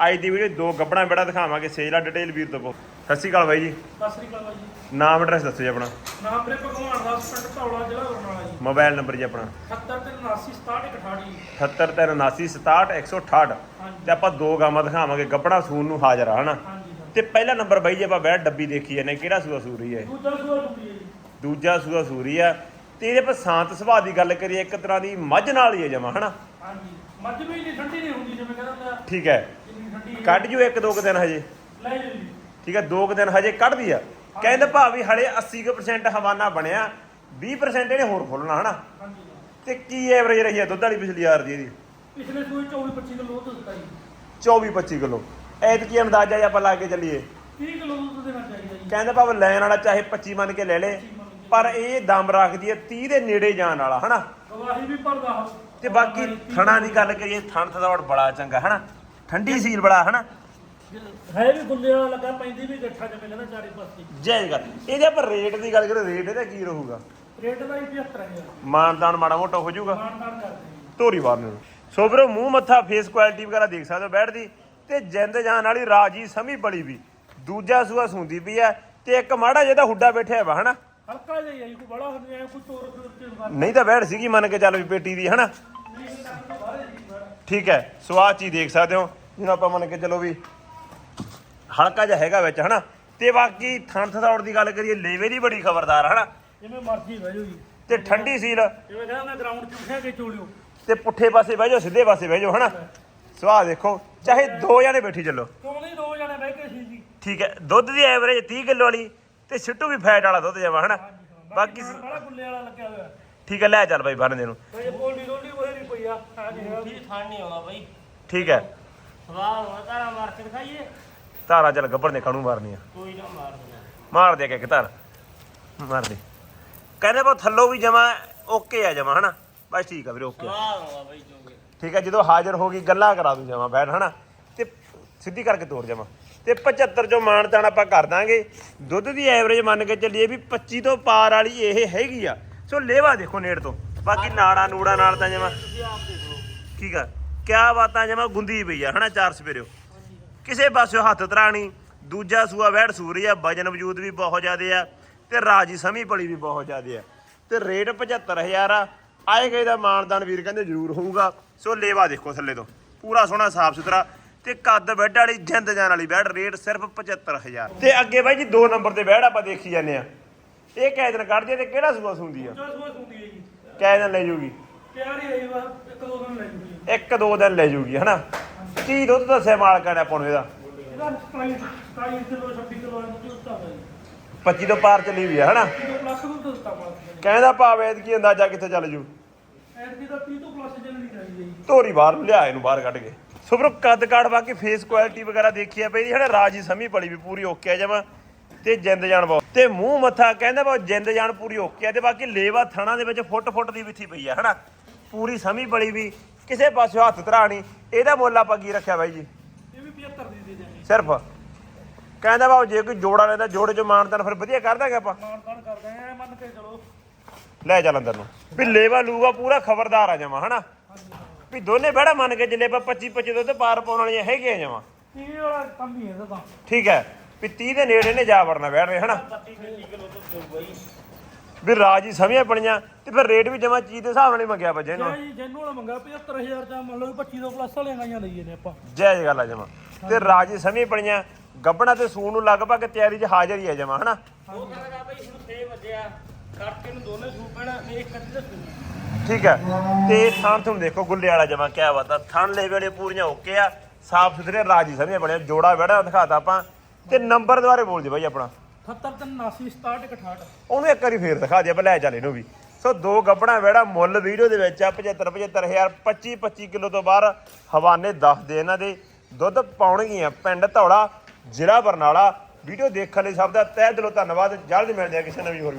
ਅੱਜ ਦੀ ਵੀਡੀਓ ਦੋ ਗੱਬਣਾ ਬੇੜਾ ਦਿਖਾਵਾਂਗੇ। ਸੇਲ ਆ ਡਿਟੇਲ ਵੀਰ ਤੋਂ। ਸਤਿ ਸ਼੍ਰੀ ਅਕਾਲ ਬਾਈ ਜੀ। ਸਤਿ ਸ੍ਰੀ ਅਕਾਲ ਬਾਈ ਜੀ। ਨਾਮ ਐਡਰੈਸ ਦੱਸੋ ਜੀ ਆਪਣਾ। ਨਾਮ ਮੇਰੇ ਭਗਵਾਨ ਦਾਸ ਪਿੰਡ ਧੌਲਾ ਜ਼ਿਲ੍ਹਾ ਬਰਨਾਲਾ ਜੀ। ਮੋਬਾਈਲ ਨੰਬਰ ਜੀ ਆਪਣਾ। 77 ਜੀ। 7837967 ਤੇ ਆਪਾਂ ਦੋ ਗਾਵਾਂ ਦਿਖਾਵਾਂਗੇ ਗੱਬਣਾ ਸੂਨ ਨੂੰ ਹਾਜ਼ਰ ਆ ਹਨਾ? ਹਾਂਜੀ ਤੇ ਪਹਿਲਾ ਨੰਬਰ ਬਾਈ ਜੀ ਆਪਾਂ ਬੈਠ ਡੱਬੀ ਦੇਖੀ ਜਾਂਦੇ ਕਿਹੜਾ ਸੂਆ ਸੂਰੀ ਹੈ? ਦੂਜਾ ਸੂਆ ਡੁੱਬੀ ਹੈ ਜੀ। ਦੂਜਾ ਸੂਆ ਸੂਰੀ ਆ। ਤੇ ਇਹਦੇ ਪਰ ਸ਼ਾਂਤ ਸੁਭਾਅ ਦੀ ਗੱਲ ਕਰੀਏ ਇੱਕ ਤਰ੍ਹਾਂ ਦੀ ਮੱਝ ਨਾਲ ਹੀ ਹੈ ਜਮਾ ਹਨਾ? ਹਾਂਜੀ। ਮੱਝ ਵੀ ਨਹੀਂ ਠੰਡੀ ਨਹੀਂ ਹੁੰਦੀ ਜਿਵੇਂ ਕਹਿੰਦਾ ਠੀਕ ਹੈ। ਕੱਢ ਜੂ ਇੱਕ ਦੋ ਕੁ ਦਿਨ ਹਜੇ। ਲੈ ਜੀ ਠੀਕ ਹੈ ਦੋ ਕੁ ਦਿਨ ਹਜੇ ਕੱਢਦੀ ਆ। ਕਹਿੰਦੇ ਭਾ ਵੀ ਹਲੇ 80% ਹਵਾਨਾ ਬਣਿਆ 20% ਇਹਨੇ ਹੋਰ ਖੋਲਣਾ ਹਨਾ? ਹਾਂਜੀ। ਤੇ ਕੀ ਐਵਰੇਜ ਰਹੀ ਹੈ ਦੁੱਧ ਵਾਲੀ ਪਿਛਲੀ ਯਾਰ ਦੀ ਇਹਦੀ? ਪਿਛਲੇ ਸੂਏ 24 25 ਕਿਲੋ ਦੁੱਧ ਦਿੱਤਾ ਜੀ। 24 25 ਕਿਲੋ। ਐਤ ਕੀ ਅੰਦਾਜ਼ਾ ਜੇ ਆਪਾਂ ਲਾ ਕੇ ਚੱਲੀਏ। 30 ਕਿਲੋ ਦੁੱਧ ਦੇਣਾ ਚਾਹੀਦਾ ਜੀ। ਕਹਿੰਦੇ ਭਾਵੇਂ ਲੈਣ ਵਾਲਾ ਚਾਹੇ 25 ਮੰਨ ਕੇ ਲੈ ਲੇ ਪਰ ਇਹ ਦਮ ਰੱਖਦੀ ਹੈ 30 ਦੇ ਨੇੜੇ ਜਾਣ ਵਾਲਾ ਹਨਾ? ਗਵਾਹੀ ਵੀ ਭਰਦਾ ਤੇ ਬਾਕੀ ਥਣਾ ਦੀ ਗੱਲ ਕਰੀਏ ਥਣ ਥਦਾਵੜ ਬੜਾ ਚੰਗਾ ਹਨਾ? ਠੰਡੀ ਸੀਲ ਬੜਾ ਹਨਾ? ਹੈ ਵੀ ਗੁੱਲੇ ਵਾਲਾ ਲੱਗਾ ਪੈਂਦੀ ਵੀ ਗੱਠਾ ਜਿਵੇਂ ਕਹਿੰਦਾ ਚਾਰੇ ਪਾਸੇ ਜੈ ਗੱਲ। ਇਹਦੇ ਆਪਾਂ ਰੇਟ ਦੀ ਗੱਲ ਕਰੀਏ ਰੇਟ ਇਹਦਾ ਕੀ ਰਹੂਗਾ? ਰੇਟ ਦਾ ਹੀ 75000 ਮਾਨਦਾਨ ਮਾੜਾ ਮੋਟਾ ਹੋ ਜਾਊਗਾ। ਮਾਨਦਾਨ ਕਰਦੇ ਧੋਰੀ ਬਾਰ ਨੂੰ। ਸੋ ਵੀਰੋ ਮੂੰਹ ਮੱਥਾ ਫੇਸ ਕੁਆਲਿਟੀ ਵਗੈਰਾ ਦੇਖ ਸਕਦੇ ਹੋ ਬੈਠਦੀ। ਤੇ ਜਿੰਦ ਜਾਨ ਵਾਲੀ ਰਾਜੀ ਸਮੀ ਬੜੀ ਵੀ। ਦੂਜਾ ਸੂਆ ਸੁੰਦੀ ਪਈ ਆ ਤੇ ਇੱਕ ਮਾੜਾ ਜਿਹਦਾ ਹੁੱਡਾ ਬੈਠਿਆ ਵਾ ਹਨਾ? ਹਲਕਾ ਜਿਹਾ ਹੀ ਕੋਈ ਬੜਾ ਹੁੰਦਾ ਕੋਈ ਤੋਰ ਤੋਰ ਕੇ ਬਾਹਰ ਨਹੀਂ ਤਾਂ ਬੈਠ ਸੀਗੀ ਮੰਨ ਕੇ ਚੱਲ ਵੀ ਪੇਟੀ ਦੀ ਹਨਾ? ਠੀਕ ਹੈ ਸੋ ਆਹ ਚੀਜ਼ ਦੇਖ ਸਕਦੇ ਹੋ ਜਿਹਨੂੰ ਆਪਾਂ ਮੰਨ ਕੇ ਚੱਲੋ ਵੀ ਹਲਕਾ ਜਿਹਾ ਹੈਗਾ ਵਿੱਚ ਹਨਾ? ਤੇ ਬਾਕੀ ਥਣ ਥੜੌੜ ਦੀ ਗੱਲ ਕਰੀਏ ਲੇਵੇ ਦੀ ਬੜੀ ਖਬਰਦਾਰ ਹਨਾ? ਜਿਵੇਂ ਮਰਜ਼ੀ ਬਹਿ ਜਾਓ ਜੀ। ਤੇ ਠੰਡੀ ਸੀਲ। ਜਿਵੇਂ ਕਹਿੰਦਾ ਮੈਂ ਗਰਾਊਂਡ 'ਚ ਉੱਠਿਆ ਕੇ ਚੋਲਿਓ। ਤੇ ਪੁੱਠੇ ਪਾਸੇ ਬਹਿ ਜਾਓ ਸਿੱਧੇ ਪਾਸੇ ਬਹਿ ਜਾਓ ਹਨਾ? ਸਵਾਹ ਦੇਖੋ ਚਾਹੇ ਦੋ ਜਣੇ ਬੈਠੀ ਚੱਲੋ। ਕਿਉਂ ਨਹੀਂ ਦੋ ਜਣੇ ਬਹਿ ਕੇ ਸੀ ਜੀ? ਠੀਕ ਹੈ ਦੁੱਧ ਦੀ ਐਵਰੇਜ 30 ਕਿਲੋ ਵਾਲੀ ਤੇ ਸਿੱਟੂ ਵੀ ਫੈਟ ਵਾਲਾ ਦੁੱਧ ਜਾਵਾ ਹਨਾ? ਬਾਕੀ ਬੜਾ ਗੁੱਲੇ ਵਾਲਾ ਲੱਗਿਆ ਹੋਇਆ। ਠੀਕ ਹੈ ਲੈ ਚੱਲ ਬਾਈ ਬੰਨ ਦੇ ਨੂੰ ਨਹੀਂ ਵੀ ਨਹੀਂ ਆਉਂਦਾ ਬਾਈ। ਠੀਕ ਹੈ। ਹੁਣ ਤਾਰਾ ਮਾਰ ਕੇ ਦਿਖਾਈਏ। ਧਾਰਾ ਚੱਲ ਗੱਬੜ ਨੇ ਕਾਣੂ ਮਾਰਨੀ ਆ ਕੋਈ ਨਾ ਮਾਰ ਦੇਣਾ ਮਾਰ ਦੇ ਕੇ ਧਾਰ। ਮਾਰ ਦੇ। ਕਹਿੰਦੇ ਬਾ ਥੱਲੋਂ ਵੀ ਜਮਾ ਓਕੇ ਆ ਜਮਾ ਹਨਾ? ਬਸ ਠੀਕ ਆ ਵੀਰੇ ਓਕੇ ਬਾਈ ਜੋਗੇ ਠੀਕ ਹੈ ਜਦੋਂ ਹਾਜ਼ਰ ਹੋ ਗਈ ਗੱਲਾਂ ਕਰਾ ਦੂੰ ਜਮਾ ਬੈਠ ਹਨਾ? ਤੇ ਸਿੱਧੀ ਕਰਕੇ ਤੋੜ ਜਮਾ। ਤੇ 75 ਚੋਂ ਮਾਨ ਤਾਣ ਆਪਾਂ ਕਰ ਦਾਂਗੇ। ਦੁੱਧ ਦੀ ਐਵਰੇਜ ਮੰਨ ਕੇ ਚੱਲੀਏ ਵੀ 25 ਤੋਂ ਪਾਰ ਵਾਲੀ ਇਹ ਹੈਗੀ ਆ। ਸੋ ਲੇਵਾ ਦੇਖੋ ਨੇੜ ਤੋਂ। ਬਾਕੀ ਨਾੜਾ ਨੂੜਾ ਨਾਲ ਤਾਂ ਜਮਾ ਠੀਕ ਆ ਕਿਆ ਬਾਤਾਂ ਜਮਾ ਗੁੰਦੀ ਪਈ ਆ, ਹਨਾ ਚਾਰ ਸਵੇਰਿਓ ਕਿਸੇ ਪਾਸਿਓ ਹੱਥ ਤਰਾਣੀ, ਦੂਜਾ ਸੂਆ ਵੈੜ ਸੂਰੀ ਆ, ਵਜਨ ਵਜੂਦ ਵੀ ਬਹੁਤ ਜ਼ਿਆਦੇ ਆ, ਤੇ ਰਾਜੀ ਸਮੀ ਪਲੀ ਵੀ ਬਹੁਤ ਜ਼ਿਆਦੇ ਆ। ਤੇ ਰੇਟ 75000 ਆ, ਆਏ ਗਏ ਦਾ ਮਾਨਦਾਨ ਵੀਰ ਕਹਿੰਦੇ ਜ਼ਰੂਰ ਹੋਊਗਾ। ਸੋ ਲੇਵਾ ਦੇਖੋ ਥੱਲੇ ਤੋਂ, ਪੂਰਾ ਸੋਹਣਾ ਸਾਫ਼ ਸੁਥਰਾ, ਤੇ ਕੱਦ ਬੈੱਡ ਵਾਲੀ, ਜਿੰਦ ਜਾਨ ਵਾਲੀ ਬੈੱਡ, ਰੇਟ ਸਿਰਫ 75000 ਤੇ ਅੱਗੇ ਬਾਈ ਜੀ, ਦੋ ਨੰਬਰ ਤੇ ਬੈੱਡ ਆਪਾਂ ਦੇਖੀ ਜਾਂਦੇ ਆ। ਇਹ ਕੈ ਦਿਨ ਕੱਢਦੀ ਆ ਤੇ ਕਿਹੜਾ ਸੂਆ ਸੁੰਦੀ ਆ? ਜੋ ਸੂਆ ਸੁਣਦੀ ਹੈ ਜੀ ਕੈ ਦਿਨ ਲੈ ਜੂਗੀ। ਤਿਆਰ ਹੀ ਹੈ ਜੀ ਬਸ ਇੱਕ ਦੋ ਦਿਨ ਲੈ ਜੂਗੀ। ਇੱਕ ਦੋ ਦਿਨ ਲੈ ਜੂਗੀ ਹਨਾ? ਕੀ ਦੁੱਧ ਦੱਸਿਆ ਮਾਲਕਾਂ ਨੇ ਆਪਾਂ ਨੂੰ ਇਹਦਾ? ਇਹਦਾ 27 27 ਕਿਲੋ 26 ਕਿਲੋ ਦਾ ਦੁੱਧ ਦਿੱਤਾ ਹੋਇਆ ਜੀ। 25 ਤੋਂ ਪਾਰ ਚੱਲੀ ਵੀ ਆ ਹਨਾ? ਕਿਲੋ ਪਲੱਸ ਦੁੱਧ ਦਿੱਤਾ ਮਾਲਕ ਕਹਿੰਦਾ ਭਾਵੇਂ ਕੀ ਅੰਦਾਜ਼ਾ ਕਿੱਥੇ ਚੱਲ ਜੂ? ਨੇ ਐਤਕੀ ਤਾਂ 30 ਤੋਂ ਪਲੱਸ ਚੱਲਣੀ ਚਾਹੀਦੀ ਹੈ ਜੀ। ਧੋਰੀ ਬਾਹਰ ਨੂੰ ਲਿਆ ਇਹਨੂੰ ਬਾਹਰ ਕੱਢ ਕੇ। ਸੁਪਰ ਕੱਦ ਕਾਠ ਬਾਕੀ ਫੇਸ ਕੁਆਲਿਟੀ ਵਗੈਰਾ ਦੇਖੀ ਆ ਪਈ ਹਨਾ ਰਾਜੀ ਸਮੀ ਪਲੀ ਵੀ ਪੂਰੀ ਓਕੇ ਆ ਜਮਾ। ਤੇ ਜਿੰਦ ਜਾਨ ਬਹੁਤ। ਤੇ ਮੂੰਹ ਮੱਥਾ ਕਹਿੰਦਾ ਬਹੁਤ ਜਿੰਦ ਜਾਨ ਪੂਰੀ ਓਕੇ ਆ। ਤੇ ਬਾਕੀ ਲੇਵਾ ਥਣਾ ਦੇ ਵਿੱਚ ਫੁੱਟ ਫੁੱਟ ਦੀ ਵਿੱਥੀ ਪਈ ਆ ਹਨਾ? ਪੂਰੀ ਸਮੀ ਪਲੀ ਵੀ ਕਿਸੇ ਪਾਸੇ ਹੱਥ ਧਰਾਣੀ ਇਹਦਾ ਮੁੱਲ ਆਪਾਂ ਕੀ ਰੱਖਿਆ ਬਾਈ ਜੀ? ਇਹ ਵੀ 75 ਦੀ ਦੇ ਦਿਆਂਗੇ। ਸਿਰਫ। ਕਹਿੰਦਾ ਬਾਬੂ ਜੇ ਕੋਈ ਜੋੜਾ ਲੈਂਦਾ ਜੋੜੇ ਚ ਮਾਨਤਨ ਫਿਰ ਵਧੀਆ ਕਰ ਦਾਂਗੇ ਆਪਾਂ। ਮਾਨ ਤਾਨ ਕਰਦੇ ਆ ਮੰਨ ਕੇ ਚਲੋ। ਲੈ ਚੱਲ ਅੰਦਰ ਨੂੰ। ਵੀ ਲੇਵਾ ਲੂਗਾ ਪੂਰਾ ਖਬਰਦਾਰ ਆ ਜਾਵਾਂ ਹਨਾ? ਵੀ ਦੋਨੇ ਬੜਾ ਮੰਨ ਕੇ ਚੱਲੇ ਆਪਾਂ 25 25 ਦੁੱਧ ਪਾਰ ਪਾਉਣ ਵਾਲੀਆਂ ਹੈਗੀਆਂ ਜਾਵਾਂ ਇਹ ਵਾਲਾ ਕੰਮ ਹੀ ਹੈ ਇਹਦਾ ਤਾਂ। ਠੀਕ ਹੈ। ਵੀ 30 ਦੇ ਨੇੜੇ ਨੇ ਜਾ ਵੜਨਾ ਬੈਠ ਰਹੇ ਹਨਾ? 32 33 ਕਿਲੋ ਦੁੱਧ ਦੇਊ ਬਾਈ ਵੀ ਰਾਜੀ ਸਮੀਆਂ ਬਣੀਆਂ ਤੇ ਫਿਰ ਰੇਟ ਵੀ ਜਮਾ ਚੀਜ਼ ਦੇ ਹਿਸਾਬ ਨਾਲ ਹੀ ਮੰਗਿਆ ਇਹ ਨੂੰ ਜੀ ਜੈਨੂ ਵਾਲਾ ਮੰਗਾ 75000 ਦਾ ਮੰਨ ਲਓ ਵੀ 25 ਤੋਂ ਪਲੱਸ ਵਾਲੀਆਂ ਗਾਈਆਂ ਲਈਏ ਨੇ ਆਪਾਂ। ਜਾਇਜ਼ ਗੱਲ ਆ ਜਮਾ। ਤੇ ਰਾਜੀ ਸਮੀਆਂ ਬਣੀਆਂ ਗੱਬਣਾ ਤੇ ਸੂਣ ਨੂੰ ਲਗਭਗ ਤਿਆਰੀ 'ਚ ਹਾਜ਼ਰ ਹੀ ਆ ਜਮਾ ਹਨਾ? ਉਹ ਕਹਿੰਦਾ ਬਾਈ ਹੁਣ 6 ਵਜਿਆ ਕਰਕੇ ਨੂੰ ਦੋਨੇ ਸੂਪਣ ਨੇ ਇੱਕ ਅੱਧੀ ਦੱਸੂ ਠੀਕ ਹੈ ਤੇ ਥਾਂ ਤੁਹਾਨੂੰ ਦੇਖੋ ਗੁੱਲੇ ਵਾਲਾ ਜਮਾ ਕਿਆ ਬਾਤ ਆ। ਥਣ ਲੈ ਵੇਲੇ ਪੂਰੀਆਂ ਓਕੇ ਆ। ਸਾਫ਼ ਸੁਥਰੇ ਰਾਜੀ ਸਮੀਆਂ ਬਣਿਆ ਜੋੜਾ ਵੜਾ ਦਿਖਾਤਾ ਆਪਾਂ। ਤੇ ਨੰਬਰ ਦੁਆਰੇ ਬੋਲ ਦੇ ਬਾਈ ਆਪਣਾ। 77 67 68 ਉਹਨੂੰ ਇੱਕ ਵਾਰੀ ਫੇਰ ਦਿਖਾ ਦੇ ਆਪਾਂ ਲੈ ਚੱਲ ਇਹਨੂੰ ਵੀ। ਸੋ ਦੋ ਗੱਬਣਾ ਵੜਾ ਮੁੱਲ ਵੀਡੀਓ ਦੇ ਵਿੱਚ ਆ 75 75000 25 25 ਕਿਲੋ ਤੋਂ ਬਾਹਰ ਹਵਾਨੇ ਦੱਸ ਦੇ ਇਹਨਾਂ ਦੇ। ਦੁੱਧ ਪਾਉਣਗੀਆਂ ਪਿੰਡ ਧੌਲਾ ਜ਼ਿਲ੍ਹਾ ਬਰਨਾਲਾ। ਵੀਡੀਓ ਦੇਖਣ ਲਈ ਸਭ ਦਾ ਤਹਿ ਦਿਲੋਂ ਧੰਨਵਾਦ। ਜਲਦ ਮਿਲਦੇ ਆ ਕਿਸੇ ਨਵੀਂ ਹੋਰ